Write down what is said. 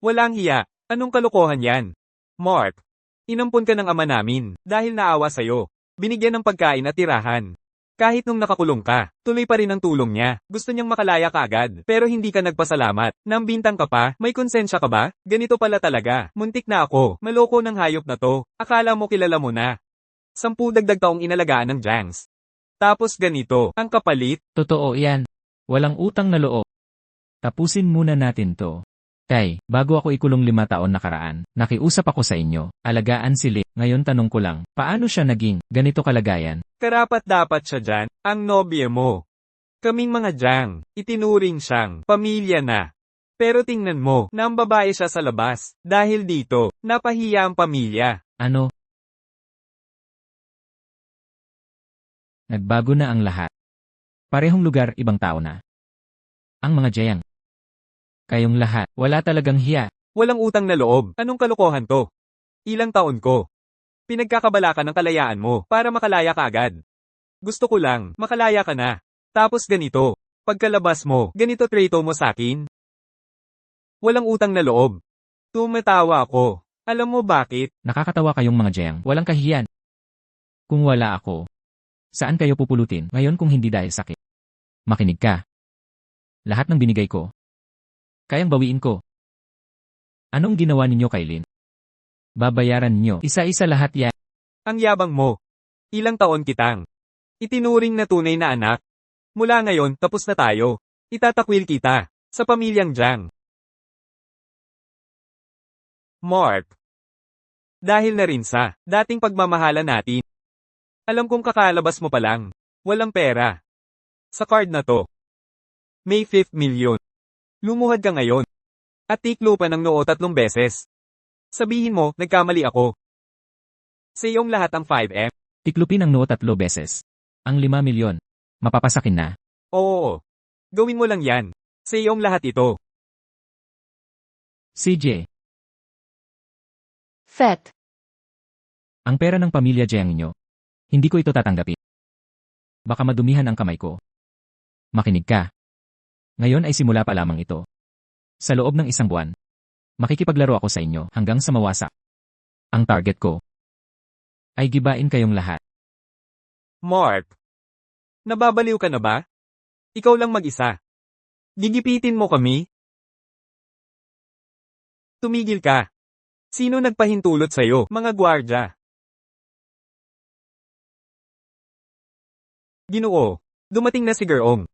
Walang hiya. Anong kalokohan yan? Mark, inampon ka ng ama namin dahil naawa sa'yo. Binigyan ng pagkain at tirahan. Kahit nung nakakulong ka, tuloy pa rin ang tulong niya. Gusto niyang makalaya ka agad, pero hindi ka nagpasalamat. Nambintang ka pa, may konsensya ka ba? Ganito pala talaga. Muntik na ako. Maloko ng hayop na to. Akala mo kilala mo na. Sampu dagdag taong inalagaan ng Jangs. Tapos ganito, ang kapalit, Totoo yan. Walang utang na loob. Tapusin muna natin to. Kay, bago ako ikulong lima taon nakaraan, nakiusap ako sa inyo, alagaan si Lee. Ngayon tanong ko lang, paano siya naging ganito kalagayan? karapat dapat siya dyan, ang nobya mo. Kaming mga Jang, itinuring siyang pamilya na. Pero tingnan mo, na ang babae siya sa labas. Dahil dito, napahiya ang pamilya. Ano? Nagbago na ang lahat. Parehong lugar, ibang tao na. Ang mga Jayang. Kayong lahat, wala talagang hiya. Walang utang na loob. Anong kalokohan to? Ilang taon ko. Pinagkakabala ka ng kalayaan mo para makalaya ka agad. Gusto ko lang, makalaya ka na. Tapos ganito, pagkalabas mo, ganito treto mo sa akin. Walang utang na loob. Tumatawa ako. Alam mo bakit? Nakakatawa kayong mga Jayang, walang kahiyan. Kung wala ako, saan kayo pupulutin ngayon kung hindi dahil sakit? Makinig ka. Lahat ng binigay ko. Kayang bawiin ko. Anong ginawa ninyo kay Lynn? Babayaran ninyo isa-isa lahat yan. Ang yabang mo. Ilang taon kitang. Itinuring na tunay na anak. Mula ngayon, tapos na tayo. Itatakwil kita. Sa pamilyang Jang. Mark. Dahil na rin sa dating pagmamahala natin. Alam kong kakalabas mo pa lang. Walang pera. Sa card na to. May 5 million. Lumuhad ka ngayon. At tiklo pa ng noo tatlong beses. Sabihin mo, nagkamali ako. Sa iyong lahat ang 5M. Tiklupin ang noo tatlo beses. Ang 5 milyon. Mapapasakin na. Oo. Gawin mo lang yan. Sa iyong lahat ito. CJ, Fet. ang pera ng pamilya Jayang ninyo. Hindi ko ito tatanggapin. Baka madumihan ang kamay ko. Makinig ka. Ngayon ay simula pa lamang ito. Sa loob ng isang buwan, makikipaglaro ako sa inyo hanggang sa mawasak. Ang target ko ay gibain kayong lahat. Mark. Nababaliw ka na ba? Ikaw lang mag-isa. Gigipitin mo kami? Tumigil ka. Sino nagpahintulot sa'yo, mga gwardya? Ginoo. Dumating na si Gerong.